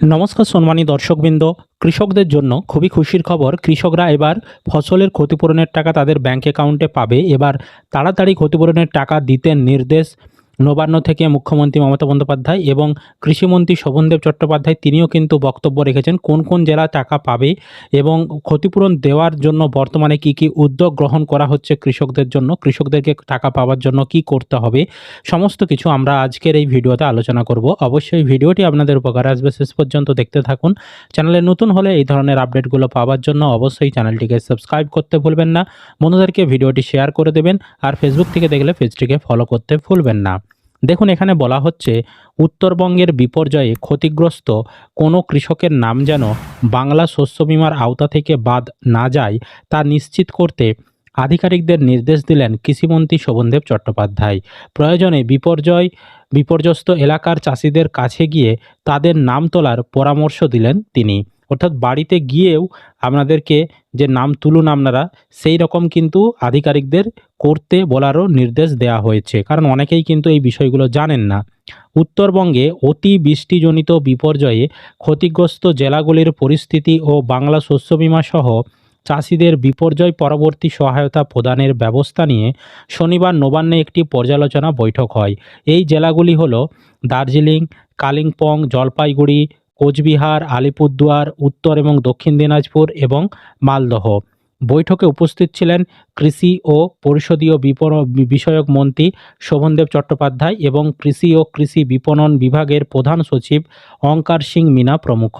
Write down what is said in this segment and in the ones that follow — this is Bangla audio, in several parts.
নমস্কার সম্মানী দর্শকবৃন্দ। কৃষকদের জন্য খুবই খুশির খবর, কৃষকরা এবার ফসলের ক্ষতিপূরণের টাকা তাদের ব্যাংক অ্যাকাউন্টে পাবে। এবার তাড়াতাড়ি ক্ষতিপূরণের টাকা দিতে নির্দেশ নবান্ন থেকে মুখ্যমন্ত্রী মমতা বন্দ্যোপাধ্যায় এবং কৃষিমন্ত্রী শোভনদেব চট্টোপাধ্যায়, তিনিও কিন্তু বক্তব্য রেখেছেন কোন কোন জেলা টাকা পাবে এবং ক্ষতিপূরণ দেওয়ার জন্য বর্তমানে কি কি উদ্যোগ গ্রহণ করা হচ্ছে কৃষকদের জন্য, কৃষকদেরকে টাকা পাওয়ার জন্য কি করতে হবে, সমস্ত কিছু আমরা আজকের এই ভিডিওতে আলোচনা করব। অবশ্যই ভিডিওটি আপনাদের উপকার আসবে। শেষ পর্যন্ত দেখতে থাকুন। চ্যানেলে নতুন হলে এই ধরনের আপডেটগুলো পাওয়ার জন্য অবশ্যই চ্যানেলটিকে সাবস্ক্রাইব করতে ভুলবেন না। বন্ধুদেরকে ভিডিওটি শেয়ার করে দেবেন আর ফেসবুক থেকে দেখলে পেজটিকে ফলো করতে ভুলবেন না। দেখুন, এখানে বলা হচ্ছে, উত্তরবঙ্গের বিপর্যয়ে ক্ষতিগ্রস্ত কোনো কৃষকের নাম যেন বাংলা শস্য বিমার আওতা থেকে বাদ না যায় তা নিশ্চিত করতে আধিকারিকদের নির্দেশ দিলেন কৃষিমন্ত্রী শোভনদেব চট্টোপাধ্যায়। প্রয়োজনে বিপর্যয়, বিপর্যস্ত এলাকার চাষিদের কাছে গিয়ে তাদের নাম তোলার পরামর্শ দিলেন তিনি। অর্থাৎ বাড়িতে গিয়েও আপনাদেরকে যে নাম তুলুন আপনারা, সেই রকম কিন্তু আধিকারিকদের করতে বলারও নির্দেশ দেওয়া হয়েছে। কারণ অনেকেই কিন্তু এই বিষয়গুলো জানেন না। উত্তরবঙ্গে অতি বৃষ্টিজনিত বিপর্যয়ে ক্ষতিগ্রস্ত জেলাগুলির পরিস্থিতি ও বাংলা শস্য বিমা সহ চাষিদের বিপর্যয় পরবর্তী সহায়তা প্রদানের ব্যবস্থা নিয়ে শনিবার নবান্নে একটি পর্যালোচনা বৈঠক হয়। এই জেলাগুলি হলো দার্জিলিং, কালিম্পং, জলপাইগুড়ি কোচবিহার, আলিপুরদুয়ার, উত্তর এবং দক্ষিণ দিনাজপুর এবং মালদহ। বৈঠকে উপস্থিত ছিলেন কৃষি ও পরিষদীয় বিপণ বিষয়ক মন্ত্রী শোভনদেব চট্টোপাধ্যায় এবং কৃষি ও কৃষি বিপণন বিভাগের প্রধান সচিব অঙ্কার সিং মিনা প্রমুখ।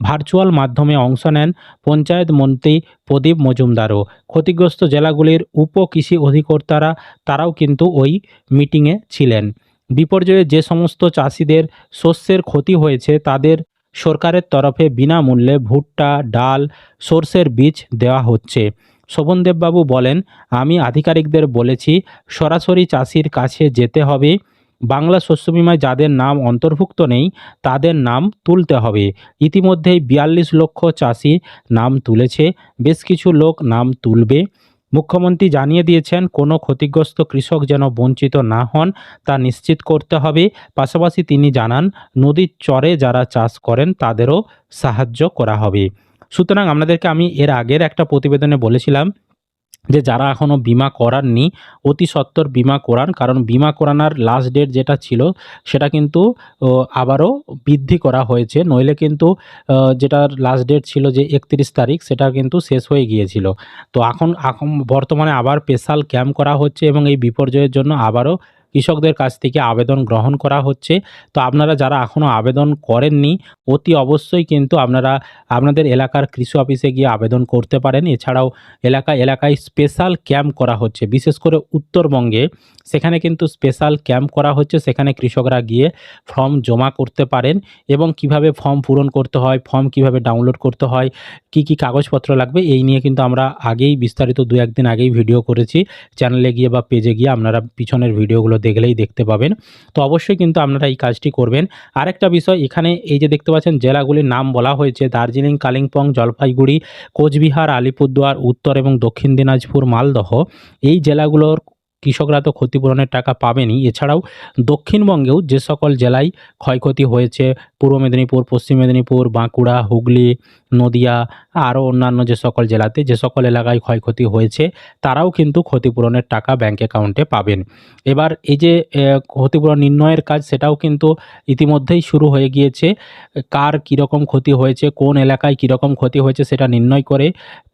ভার্চুয়াল মাধ্যমে অংশ নেন পঞ্চায়েত মন্ত্রী প্রদীপ মজুমদারও। ক্ষতিগ্রস্ত জেলাগুলির উপ কৃষি অধিকর্তারা, তারাও কিন্তু ওই মিটিংয়ে ছিলেন। বিপর্যয়ে যে সমস্ত চাষিদের শস্যের ক্ষতি হয়েছে, তাদের সরকারের তরফে বিনামূল্যে ভুট্টা, ডাল, সর্ষের বীজ দেওয়া হচ্ছে। শোভনদেববাবু বলেন, আমি আধিকারিকদের বলেছি, সরাসরি চাষির কাছে যেতে হবে। বাংলা শস্য বিমায় যাদের নাম অন্তর্ভুক্ত নেই, তাদের নাম তুলতে হবে। ইতিমধ্যেই বিয়াল্লিশ লক্ষ চাষি নাম তুলেছে, বেশ কিছু লোক নাম তুলবে। মুখ্যমন্ত্রী জানিয়ে দিয়েছেন, কোনো ক্ষতিগ্রস্ত কৃষক যেন বঞ্চিত না হন, তা নিশ্চিত করতে হবে। পাশাপাশি তিনি জানান, নদীর চরে যারা চাষ করেন, তাদেরও সাহায্য করা হবে। সুতরাং আপনাদেরকে আমি এর আগের একটা প্রতিবেদনে বলেছিলাম যে যারা এখনও বিমা করাননি, অতি সত্বর বিমা করান। কারণ বিমা করানোর লাস্ট ডেট যেটা ছিল, সেটা কিন্তু আবারও বৃদ্ধি করা হয়েছে। নইলে কিন্তু যেটার লাস্ট ডেট ছিল যে একত্রিশ তারিখ, সেটা কিন্তু শেষ হয়ে গিয়েছিল। তো এখন এখন বর্তমানে আবার স্পেশাল ক্যাম্প করা হচ্ছে এবং এই বিপর্যয়ের জন্য আবারও কৃষকদের কাছ থেকে আবেদন গ্রহণ করা হচ্ছে। তো আপনারা যারা এখনও আবেদন করেননি, অতি অবশ্যই কিন্তু আপনারা আপনাদের এলাকার কৃষি অফিসে গিয়ে আবেদন করতে পারেন। এছাড়াও এলাকা, এলাকায় স্পেশাল ক্যাম্প করা হচ্ছে, বিশেষ করে উত্তরবঙ্গে। সেখানে কিন্তু স্পেশাল ক্যাম্প করা হচ্ছে, সেখানে কৃষকরা গিয়ে ফর্ম জমা করতে পারেন এবং কীভাবে ফর্ম পূরণ করতে হয় ফর্ম কীভাবে ডাউনলোড করতে হয়, কি কি কাগজপত্র লাগবে, এই নিয়ে কিন্তু আমরা আগেই বিস্তারিত দু একদিন আগেই ভিডিও করেছি। চ্যানেলে গিয়ে বা পেজে গিয়ে আপনারা পিছনের ভিডিওগুলো দেখলেই দেখতে পাবেন। তো অবশ্যই কিন্তু আপনারা এই কাজটি করবেন। আরেকটা বিষয়, এখানে এই যে দেখতে পাচ্ছেন জেলাগুলির নাম বলা হয়েছে। দার্জিলিং, কালিম্পং, জলপাইগুড়ি, কোচবিহার, আলিপুরদুয়ার, উত্তর এবং দক্ষিণ দিনাজপুর, মালদহ। এই জেলাগুলোর কৃষকরা তো ক্ষতিপূরণের টাকা পাবেনই। এছাড়াও দক্ষিণবঙ্গেও যে সকল জেলায় ক্ষয়ক্ষতি হয়েছে পূর্ব মেদিনীপুর, পশ্চিম মেদিনীপুর, বাঁকুড়া, হুগলি, নদিয়া, আরও অন্যান্য যে সকল জেলাতে যে সকল এলাকায় ক্ষয়ক্ষতি হয়েছে, তারাও কিন্তু ক্ষতিপূরণের টাকা ব্যাংক অ্যাকাউন্টে পাবেন। এবার এই যে ক্ষতিপূরণ নির্ণয়ের কাজ, সেটাও কিন্তু ইতিমধ্যেই শুরু হয়ে গিয়েছে। কার কীরকম ক্ষতি হয়েছে, কোন এলাকায় কীরকম ক্ষতি হয়েছে, সেটা নির্ণয় করে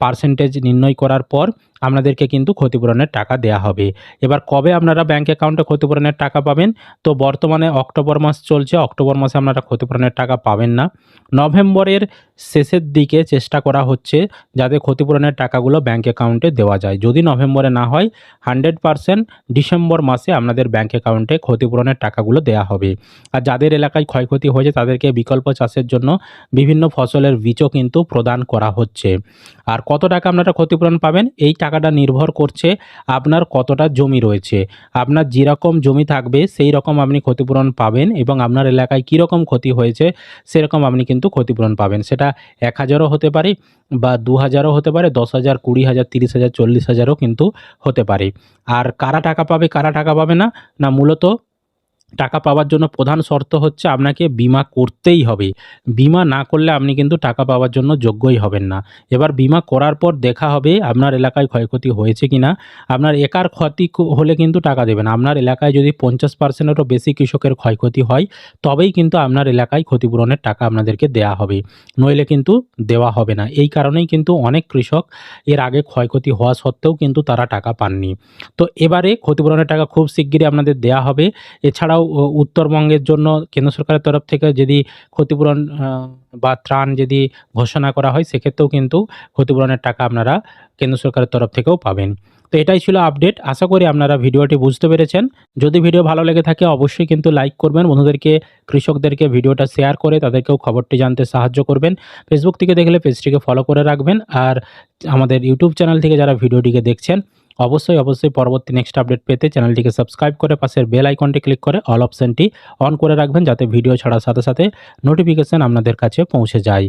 পার্সেন্টেজ নির্ণয় করার পর আপনাদেরকে কিন্তু ক্ষতিপূরণের টাকা দেওয়া হবে। এবার কবে আপনারা ব্যাংক অ্যাকাউন্টে ক্ষতিপূরণের টাকা পাবেন? তো বর্তমানে অক্টোবর মাস চলছে, অক্টোবর মাসে আপনারা ক্ষতিপূরণের টাকা পাবেন না। নভেম্বরের শেষের দিকে চেষ্টা করা হচ্ছে যাতে ক্ষতিপূরণের টাকাগুলো ব্যাঙ্ক অ্যাকাউন্টে দেওয়া যায়। যদি নভেম্বরে না হয় হান্ড্রেড পারসেন্ট ডিসেম্বর মাসে আপনাদের ব্যাঙ্ক অ্যাকাউন্টে ক্ষতিপূরণের টাকাগুলো দেওয়া হবে। আর যাদের এলাকায় ক্ষয়ক্ষতি হয়েছে, তাদেরকে বিকল্প চাষের জন্য বিভিন্ন ফসলের বীজও কিন্তু প্রদান করা হচ্ছে। আর কত টাকা আপনারা ক্ষতিপূরণ পাবেন? এই টাকাটা নির্ভর করছে আপনার কতটা জমি রয়েছে। আপনার যেরকম জমি থাকবে, সেই রকম আপনি ক্ষতিপূরণ পাবেন এবং আপনার এলাকায় কীরকম ক্ষতি হয়েছে, সেরকম আপনি কিন্তু ক্ষতিপূরণ পাবেন। সেটা এক হাজারও হতে পারে বা দু হাজারও হতে পারে, দশ হাজার, কুড়ি হাজার, তিরিশ হাজার, চল্লিশ হাজারও কিন্তু হতে পারে। আর কারা টাকা পাবে, কারা টাকা পাবে না? না, মূলত টাকা পাওয়ার জন্য প্রধান শর্ত হচ্ছে আপনাকে বিমা করতেই হবে। বিমা না করলে আপনি কিন্তু টাকা পাওয়ার জন্য যোগ্যই হবেন না। এবার বিমা করার পর দেখা হবে আপনার এলাকায় ক্ষয়ক্ষতি হয়েছে কি না আপনার একার ক্ষতি হলে কিন্তু টাকা দেবেন আপনার এলাকায় যদি পঞ্চাশ পার্সেন্টেরও বেশি কৃষকের ক্ষয়ক্ষতি হয়, তবেই কিন্তু আপনার এলাকায় ক্ষতিপূরণের টাকা আপনাদেরকে দেয়া হবে। নইলে কিন্তু দেওয়া হবে না। এই কারণেই কিন্তু অনেক কৃষক এর আগে ক্ষয়ক্ষতি হওয়া সত্ত্বেও কিন্তু তারা টাকা পাননি। তো এবারে ক্ষতিপূরণের টাকা খুব শিগগিরই আপনাদের দেয়া হবে। এছাড়াও ও, উত্তরবঙ্গের জন্য কেন্দ্র সরকারের তরফ থেকে যদি ক্ষতিপূরণ বা ত্রাণ যদি ঘোষণা করা হয় সেক্ষেত্রেও কিন্তু ক্ষতিপূরণের টাকা আপনারা কেন্দ্র সরকারের তরফ থেকেও পাবেন। তো এটাই ছিল আপডেট আশা করি আপনারা ভিডিওটি বুঝতে পেরেছেন। যদি ভিডিও ভালো লেগে থাকে, অবশ্যই কিন্তু লাইক করবেন। বন্ধুদেরকে, কৃষকদেরকে ভিডিওটা শেয়ার করে তাদেরকেও খবরটি জানতে সাহায্য করবেন। ফেসবুক থেকে দেখলে পেজটিকে ফলো করে রাখবেন। আর আমাদের ইউটিউব চ্যানেল থেকে যারা ভিডিওটিকে দেখছেন, অবশ্যই অবশ্যই পরবর্তী নেক্সট আপডেট পেতে চ্যানেলটিকে সাবস্ক্রাইব করে পাশের বেল আইকনটি ক্লিক করে অল অপশনটি অন করে রাখবেন, যাতে ভিডিও ছাড়ার সাথে সাথে নোটিফিকেশন আপনাদের কাছে পৌঁছে যায়।